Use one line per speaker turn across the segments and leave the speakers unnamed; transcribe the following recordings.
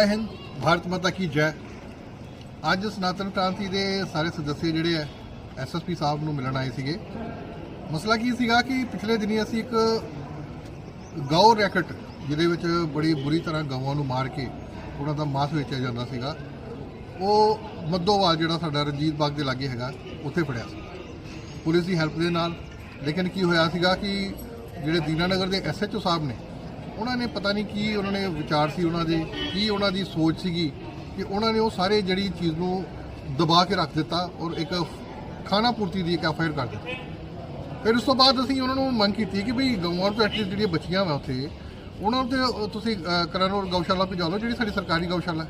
ਜੈ ਹਿੰਦ, ਭਾਰਤ ਮਾਤਾ ਕੀ ਜੈ। ਅੱਜ ਸਨਾਤਨ ਕ੍ਰਾਂਤੀ ਦੇ ਸਾਰੇ ਸਦੱਸਿਆ ਜਿਹੜੇ ਆ ਐਸਐਸਪੀ ਸਾਹਿਬ ਨੂੰ ਮਿਲਣ ਆਏ ਸੀਗੇ। ਮਸਲਾ ਕੀ ਸੀਗਾ ਕਿ ਪਿਛਲੇ ਦਿਨੀ ਅਸੀਂ ਇੱਕ ਗਊ ਰੈਕਟ, ਜਿਹਦੇ ਵਿੱਚ ਬੜੀ ਬੁਰੀ ਤਰ੍ਹਾਂ ਗਊਆਂ ਨੂੰ ਮਾਰ ਕੇ ਉਹਨਾਂ ਦਾ ਮਾਸ ਵੇਚਿਆ ਜਾਂਦਾ ਸੀਗਾ, ਉਹ ਮੱਦੋਵਾਲ ਜਿਹੜਾ ਸਾਡਾ ਰਣਜੀਤ ਬਾਗ ਦੇ ਲਾਗੇ ਹੈਗਾ, ਉੱਥੇ ਫੜਿਆ ਸੀ। ਪੁਲਿਸ ਦੀ ਹੈਲਪ ਦੇ ਨਾਲ, ਲੇਕਿਨ ਕੀ ਹੋਇਆ ਸੀਗਾ ਕਿ ਜਿਹੜੇ ਦੀਨਾਨਗਰ ਦੇ ਐਸਐਚਓ ਸਾਹਿਬ ਨੇ ਉਹਨਾਂ ਨੇ ਪਤਾ ਨਹੀਂ ਕੀ ਉਹਨਾਂ ਨੇ ਵਿਚਾਰ ਸੀ ਉਹਨਾਂ ਦੇ, ਕੀ ਉਹਨਾਂ ਦੀ ਸੋਚ ਸੀਗੀ ਕਿ ਉਹਨਾਂ ਨੇ ਉਹ ਸਾਰੇ ਜਿਹੜੀ ਚੀਜ਼ ਨੂੰ ਦਬਾ ਕੇ ਰੱਖ ਦਿੱਤਾ ਔਰ ਇੱਕ ਖਾਣਾ ਪੂਰਤੀ ਦੀ ਇੱਕ ਐਫਆਈਆਰ ਕਰ ਦਿੱਤੀ। ਫਿਰ ਉਸ ਤੋਂ ਬਾਅਦ ਅਸੀਂ ਉਹਨਾਂ ਨੂੰ ਮੰਗ ਕੀਤੀ ਕਿ ਵੀ ਗਊਆਂ ਤੋਂ ਐਟਲੀਸਟ ਜਿਹੜੀਆਂ ਬੱਚੀਆਂ ਵਾ ਉੱਥੇ, ਉਹਨਾਂ ਨੂੰ ਤੇ ਉਹ ਤੁਸੀਂ ਕਰਨ ਕਰਨੌਰ ਗਊਸ਼ਾਲਾ ਭੇਜਾ ਲਓ, ਜਿਹੜੀ ਸਾਡੀ ਸਰਕਾਰੀ ਗਊਸ਼ਾਲਾ ਹੈ।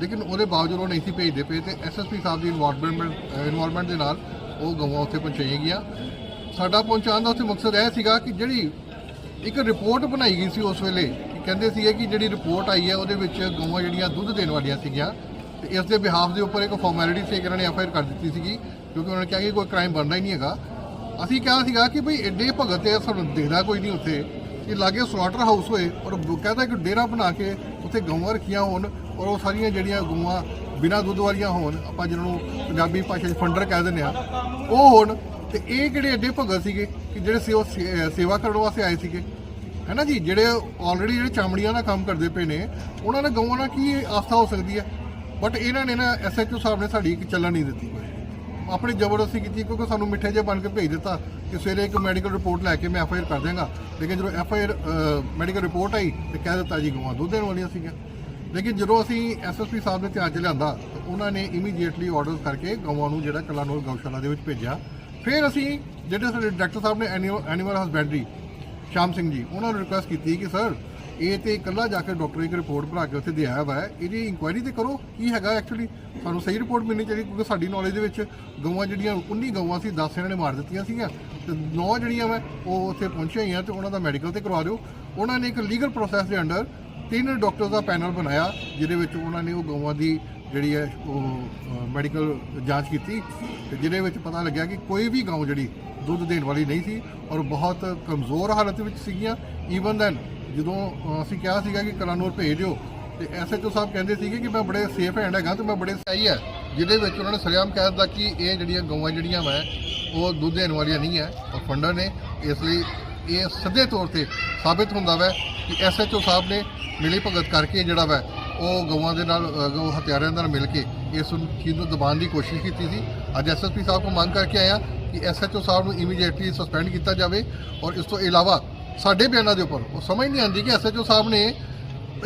ਲੇਕਿਨ ਉਹਦੇ ਬਾਵਜੂਦ ਉਹ ਨਹੀਂ ਸੀ ਭੇਜਦੇ ਪਏ ਤੇ ਐਸਐਸਪੀ ਸਾਹਿਬ ਦੀ ਇਨਵੋਲਵਮੈਂਟ ਇਨਵੋਲਵਮੈਂਟ ਦੇ ਨਾਲ ਉਹ ਗਊਆਂ ਉੱਥੇ ਪਹੁੰਚਾਈਆਂ ਗਈਆਂ। ਸਾਡਾ ਪਹੁੰਚਾਉਣ ਦਾ ਉੱਥੇ ਮਕਸਦ ਇਹ ਸੀਗਾ ਕਿ ਜਿਹੜੀ ਇੱਕ ਰਿਪੋਰਟ ਬਣਾਈ ਗਈ ਸੀ ਉਸ ਵੇਲੇ ਕਿ ਕਹਿੰਦੇ ਸੀਗੇ ਕਿ ਜਿਹੜੀ ਰਿਪੋਰਟ ਆਈ ਹੈ ਉਹਦੇ ਵਿੱਚ ਗਊਆਂ ਜਿਹੜੀਆਂ ਦੁੱਧ ਦੇਣ ਵਾਲੀਆਂ ਸੀਗੀਆਂ ਤੇ ਇਸ ਦੇ ਬਿਹਾਫ ਦੇ ਉੱਪਰ ਇੱਕ ਫਾਰਮੈਲਿਟੀ ਸੀ ਕਿ ਇਹਨਾਂ ਨੇ ਐਫਆਈਆਰ ਕਰ ਦਿੱਤੀ ਸੀਗੀ, ਕਿਉਂਕਿ ਉਹਨਾਂ ਨੇ ਕਿਹਾ ਕਿ ਕੋਈ ਕ੍ਰਾਈਮ ਬਣਨਾ ਹੀ ਨਹੀਂ ਹੈਗਾ। ਅਸੀਂ ਕਿਹਾ ਸੀਗਾ ਕਿ ਭਈ ਐਡੇ ਭਗਤ ਤੇ ਸਾਨੂੰ ਦੇਖਦਾ ਕੋਈ ਨਹੀਂ ਉੱਥੇ। ਕਿ ਲਾਗੇ ਸਲਾਟਰ ਹਾਊਸ ਹੋਏ ਔਰ ਕਹਿੰਦਾ ਕਿ ਡੇਰਾ ਬਣਾ ਕੇ ਉੱਥੇ ਗਊਆਂ ਰੱਖੀਆਂ ਹੋਣ ਔਰ ਉਹ ਸਾਰੀਆਂ ਜਿਹੜੀਆਂ ਗਊਆਂ ਬਿਨਾਂ ਦੁੱਧ ਵਾਲੀਆਂ ਹੋਣ, ਆਪਾਂ ਜਿਹਨਾਂ ਨੂੰ ਪੰਜਾਬੀ ਭਾਸ਼ਾ 'ਚ ਫੰਡਰ ਕਹਿ ਦਿੰਦੇ ਆ ਉਹ ਹੋਣ। ਤੇ ਇਹ ਕਿਹੜੇ ਐਡੇ ਭਗਤ ਸੀਗੇ ਕਿ ਜਿਹੜੇ ਸੇਵਾ ਸੇਵਾ ਕਰਨ ਵਾਸਤੇ ਆਏ ਸੀਗੇ, ਹੈਨਾ ਜੀ? ਜਿਹੜੇ ਆਲਰੇਡੀ ਜਿਹੜੇ ਚਾਮੜੀਆਂ ਦਾ ਕੰਮ ਕਰਦੇ ਪਏ ਨੇ, ਉਹਨਾਂ ਨੇ ਗਊਆਂ ਨਾਲ ਕੀ ਆਸਥਾ ਹੋ ਸਕਦੀ ਹੈ? ਬਟ ਇਹਨਾਂ ਨੇ ਨਾ ਐਸਐਚਓ ਸਾਹਿਬ ਨੇ ਸਾਡੀ ਇੱਕ ਚੱਲਣ ਨਹੀਂ ਦਿੱਤੀ ਆਪਣੀ ਜ਼ਬਰਦਸਤੀ ਕੀਤੀ ਕਿਉਂਕਿ ਸਾਨੂੰ ਮਿੱਠੇ ਜੇ ਬਣ ਕੇ ਭੇਜ ਦਿੱਤਾ ਕਿ ਸਵੇਰੇ ਇੱਕ ਮੈਡੀਕਲ ਰਿਪੋਰਟ ਲੈ ਕੇ ਮੈਂ ਐਫਆਈਆਰ ਕਰ ਦਿਆਂਗਾ। ਲੇਕਿਨ ਜਦੋਂ ਐਫਆਈਆਰ ਮੈਡੀਕਲ ਰਿਪੋਰਟ ਆਈ ਤੇ ਕਹਿ ਦਿੱਤਾ ਜੀ ਗਵਾਂ ਦੁੱਧ ਦੇਣ ਵਾਲੀਆਂ ਸੀਗੀਆਂ। ਲੇਕਿਨ ਜਦੋਂ ਅਸੀਂ ਐਸਐਸਪੀ ਸਾਹਿਬ ਦੇ ਧਿਆਨ 'ਚ ਲਿਆਂਦਾ, ਤਾਂ ਉਹਨਾਂ ਨੇ ਇਮੀਡੀਏਟਲੀ ਆਰਡਰ ਕਰਕੇ ਗਵਾਂ ਨੂੰ ਜਿਹੜਾ ਕਲਾਨੌਰ ਗਊਸ਼ਾਲਾ ਦੇ ਵਿੱਚ ਭੇਜਿਆ। ਫਿਰ ਅਸੀਂ ਜਿਹੜੇ ਸਾਡੇ ਡਾਕਟਰ ਸਾਹਿਬ ਨੇ ਐਨੀਮਲ ਹਸਬੈਂਡਰੀ, ਸ਼ਾਮ ਸਿੰਘ ਜੀ, ਉਹਨਾਂ ਨੂੰ ਰਿਕੁਐਸਟ ਕੀਤੀ ਕਿ ਸਰ, ਇਹ ਤੇ ਇਕੱਲਾ ਜਾ ਕੇ ਡਾਕਟਰ ਇੱਕ ਰਿਪੋਰਟ ਭਰਾ ਕੇ ਉੱਥੇ ਦੇ ਆਇਆ ਵਾ ਇਹਦੀ ਇਨਕੁਆਇਰੀ ਤੇ ਕਰੋ, ਕੀ ਹੈਗਾ ਐਕਚੁਅਲੀ ਸਾਨੂੰ ਸਹੀ ਰਿਪੋਰਟ ਮਿਲਣੀ ਚਾਹੀਦੀ ਕਿਉਂਕਿ ਸਾਡੀ ਨੌਲੇਜ ਦੇ ਵਿੱਚ ਗਊਆਂ ਜਿਹੜੀਆਂ 19 ਗਊਆਂ ਸੀ 10 ਇਹਨਾਂ ਨੇ ਮਾਰ ਦਿੱਤੀਆਂ ਸੀਗੀਆਂ। ਤੇ 9 ਜਿਹੜੀਆਂ ਵਾ, ਉਹ ਉੱਥੇ ਪਹੁੰਚੀਆਂ ਹੋਈਆਂ ਤੇ ਉਹਨਾਂ ਦਾ ਮੈਡੀਕਲ ਤੇ ਕਰਵਾ ਦਿਓ। ਉਹਨਾਂ ਨੇ ਇੱਕ ਲੀਗਲ ਪ੍ਰੋਸੈਸ ਦੇ ਅੰਡਰ ਤਿੰਨ ਡਾਕਟਰਸ ਦਾ ਪੈਨਲ ਬਣਾਇਆ, ਜਿਹਦੇ ਵਿੱਚ ਉਹਨਾਂ ਨੇ ਉਹ ਗਊਆਂ ਦੀ ਜਿਹੜੀ ਹੈ, ਉਹ ਮੈਡੀਕਲ ਜਾਂਚ ਕੀਤੀ ਤੇ ਜਿਹਦੇ ਵਿੱਚ ਪਤਾ ਲੱਗਿਆ ਕਿ ਕੋਈ ਵੀ ਗਊ ਜਿਹੜੀ ਦੁੱਧ ਦੇਣ ਵਾਲੀ ਨਹੀਂ ਸੀ ਔਰ ਬਹੁਤ ਕਮਜ਼ੋਰ ਹਾਲਤ ਵਿੱਚ ਸੀਗੀਆਂ। ਈਵਨ ਦੈਨ ਜਦੋਂ ਅਸੀਂ ਕਿਹਾ ਸੀਗਾ ਕਿ ਕਲਾਨੌਰ ਭੇਜ ਦਿਓ ਤੇ ਐਸਐਚਓ ਸਾਹਿਬ ਕਹਿੰਦੇ ਸੀਗੇ ਕਿ ਮੈਂ ਬੜੇ ਸੇਫ ਹੈਂਡ ਹੈਗਾ ਤੇ ਮੈਂ ਬੜੇ ਸਹੀ ਹੈ, ਜਿਹਦੇ ਵਿੱਚ ਉਹਨਾਂ ਨੇ ਸਰਿਆਮ ਕਹਿ ਦਿੱਤਾ ਕਿ ਇਹ ਜਿਹੜੀਆਂ ਗਊਆਂ ਜਿਹੜੀਆਂ ਵਾ, ਉਹ ਦੁੱਧ ਦੇਣ ਵਾਲੀਆਂ ਨਹੀਂ ਹੈ ਔਰ ਫੰਡਰ ਨੇ ਇਸ ਲਈ ਇਹ ਸਿੱਧੇ ਤੌਰ ਤੇ ਸਾਬਿਤ ਹੁੰਦਾ ਵੈ ਕਿ ਐਸਐਚਓ ਸਾਹਿਬ ਨੇ ਮਿਲੀ ਭਗਤ ਕਰਕੇ ਜਿਹੜਾ ਵੈ ਉਹ ਗਊਆਂ ਦੇ ਨਾਲ ਅ, ਗਊ ਹਥਿਆਰਾਂ ਦੇ ਨਾਲ ਮਿਲ ਕੇ ਇਸ ਚੀਜ਼ ਨੂੰ ਦਬਾਉਣ ਦੀ ਕੋਸ਼ਿਸ਼ ਕੀਤੀ ਸੀ। ਅੱਜ ਐਸਐਸਪੀ ਸਾਹਿਬ ਨੂੰ ਮੰਗ ਕਰਕੇ ਆਇਆ ਕਿ ਐਸਐਚਓ ਸਾਹਿਬ ਨੂੰ ਇਮੀਡੀਏਟਲੀ ਸਸਪੈਂਡ ਕੀਤਾ ਜਾਵੇ ਔਰ ਇਸ ਤੋਂ ਇਲਾਵਾ ਸਾਡੇ ਬਿਆਨਾਂ ਦੇ ਉੱਪਰ ਉਹ ਸਮਝ ਨਹੀਂ ਆਉਂਦੀ ਕਿ ਐਸਐਚਓ ਸਾਹਿਬ ਨੇ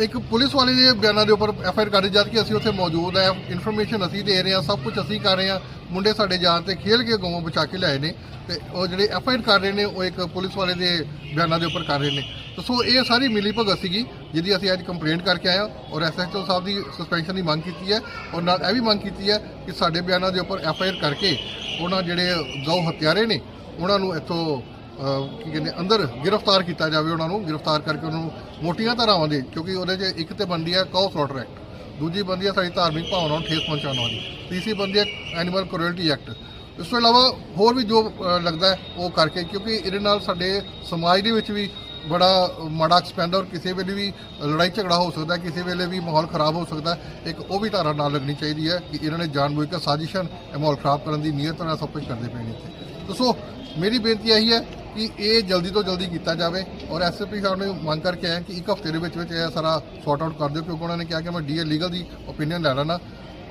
ਇੱਕ ਪੁਲਿਸ ਵਾਲੇ ਦੇ ਬਿਆਨਾਂ ਦੇ ਉੱਪਰ ਐਫਆਈਆਰ ਕਰ ਜਦ ਕਿ ਅਸੀਂ ਉੱਥੇ ਮੌਜੂਦ ਹੈ ਇਨਫੋਰਮੇਸ਼ਨ ਅਸੀਂ ਦੇ ਰਹੇ ਹਾਂ ਸਭ ਕੁਝ ਅਸੀਂ ਕਰ ਰਹੇ ਹਾਂ। ਮੁੰਡੇ ਸਾਡੇ ਜਾਨ ਤੇ ਖੇਲ ਕੇ ਗਊਆਂ ਬਚਾ ਕੇ ਲਿਆਏ ਨੇ ਤੇ ਉਹ ਜਿਹੜੇ ਐਫਆਈਆਰ ਕਰ ਰਹੇ ਨੇ ਉਹ ਇੱਕ ਪੁਲਿਸ ਵਾਲੇ ਦੇ ਬਿਆਨਾਂ ਦੇ ਉੱਪਰ ਕਰ ਰਹੇ ਨੇ। ਤਾਂ ਸੋ ਇਹ ਸਾਰੀ ਮਿਲੀ ਭਗਤ ਸੀਗੀ। ਜਿਹਦੀ ਅਸੀਂ ਅੱਜ ਕੰਪਲੇਂਟ ਕਰਕੇ ਆਏ ਹਾਂ ਔਰ ਐਸਐਚਓ ਸਾਹਿਬ ਦੀ ਸਸਪੈਂਸ਼ਨ ਦੀ ਮੰਗ ਕੀਤੀ ਹੈ ਔਰ ਨਾਲ ਇਹ ਵੀ ਮੰਗ ਕੀਤੀ ਹੈ ਕਿ ਸਾਡੇ ਬਿਆਨਾਂ ਦੇ ਉੱਪਰ ਐਫਆਈਆਰ ਕਰਕੇ ਉਹਨਾਂ ਜਿਹੜੇ ਗਊ ਹੱਤਿਆਰੇ ਨੇ ਉਹਨਾਂ ਨੂੰ ਇੱਥੋਂ ਕੀ ਕਹਿੰਦੇ, ਅੰਦਰ ਗ੍ਰਿਫਤਾਰ ਕੀਤਾ ਜਾਵੇ ਉਹਨਾਂ ਨੂੰ, ਗ੍ਰਿਫਤਾਰ ਕਰਕੇ ਉਹਨਾਂ ਨੂੰ ਮੋਟੀਆਂ ਧਾਰਾਵਾਂ ਦੇ, ਕਿਉਂਕਿ ਉਹਦੇ 'ਚ ਇੱਕ ਤੇ ਬੰਦੀ ਹੈ ਕੌ ਸਲੌਟਰ ਐਕਟ ਦੂਜੀ ਬੰਦੀ ਹੈ ਸਾਡੀ ਧਾਰਮਿਕ ਭਾਵਨਾਵਾਂ ਨੂੰ ਠੇਸ ਪਹੁੰਚਾਉਣ ਵਾਲੀ, ਤੀਸਰੀ ਬੰਦੀ ਹੈ ਐਨੀਮਲ ਕਰੂਅਲਟੀ ਐਕਟ ਇਸ ਤੋਂ ਇਲਾਵਾ ਹੋਰ ਵੀ ਜੋ ਲੱਗਦਾ ਉਹ ਕਰਕੇ, ਕਿਉਂਕਿ ਇਹਦੇ ਨਾਲ ਸਾਡੇ ਸਮਾਜ ਦੇ ਵਿੱਚ ਵੀ ਬੜਾ ਮਾੜਾ ਐਕਸਪੈਂਡ ਔਰ ਕਿਸੇ ਵੇਲੇ ਵੀ ਲੜਾਈ ਝਗੜਾ ਹੋ ਸਕਦਾ ਕਿਸੇ ਵੇਲੇ ਵੀ ਮਾਹੌਲ ਖਰਾਬ ਹੋ ਸਕਦਾ ਇੱਕ ਉਹ ਵੀ ਧਾਰਾ ਨਾਲ ਲੱਗਣੀ ਚਾਹੀਦੀ ਹੈ ਕਿ ਇਹਨਾਂ ਨੇ ਜਾਣਬੁੱਝ ਕੇ ਸਾਜ਼ਿਸ਼ਨ ਇਹ ਮਾਹੌਲ ਖਰਾਬ ਕਰਨ ਦੀ ਨੀਅਤ ਨਾਲ ਸਭ ਕੁਝ ਕਰਦੇ ਪਏ ਨੇ ਇੱਥੇ ਦੱਸੋ ਮੇਰੀ ਬੇਨਤੀ ਇਹੀ ਹੈ ਕਿ ਇਹ ਜਲਦੀ ਤੋਂ ਜਲਦੀ ਕੀਤਾ ਜਾਵੇ ਔਰ ਐਸਐਸਪੀ ਸਾਹਿਬ ਨੇ ਮੰਗ ਕਰਕੇ ਆਇਆ ਕਿ ਇੱਕ ਹਫ਼ਤੇ ਦੇ ਵਿੱਚ ਵਿੱਚ ਇਹ ਸਾਰਾ ਸੌਟ ਆਊਟ ਕਰ ਦਿਓ ਕਿਉਂਕਿ ਉਹਨਾਂ ਨੇ ਕਿਹਾ ਕਿ ਮੈਂ ਡੀਏ ਲੀਗਲ ਦੀ ਓਪੀਨੀਅਨ ਲੈ ਲੈਣਾ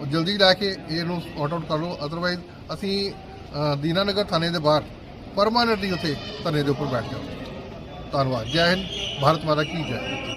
ਉਹ ਜਲਦੀ ਲੈ ਕੇ ਇਹਨੂੰ ਸੌਟ ਆਊਟ ਕਰ ਲਓ ਅਦਰਵਾਈਜ਼ ਅਸੀਂ ਅ, ਦੀਨਾਨਗਰ ਥਾਣੇ ਦੇ ਬਾਹਰ ਪਰਮਾਨੈਂਟਲੀ ਉੱਥੇ ਧਰਨੇ ਦੇ ਉੱਪਰ ਬੈਠ ਜਾਵਾਂਗੇ। ਧੰਨਵਾਦ। ਜੈ ਹਿੰਦ। ਭਾਰਤ ਮਾਤਾ ਕੀ ਜੈ।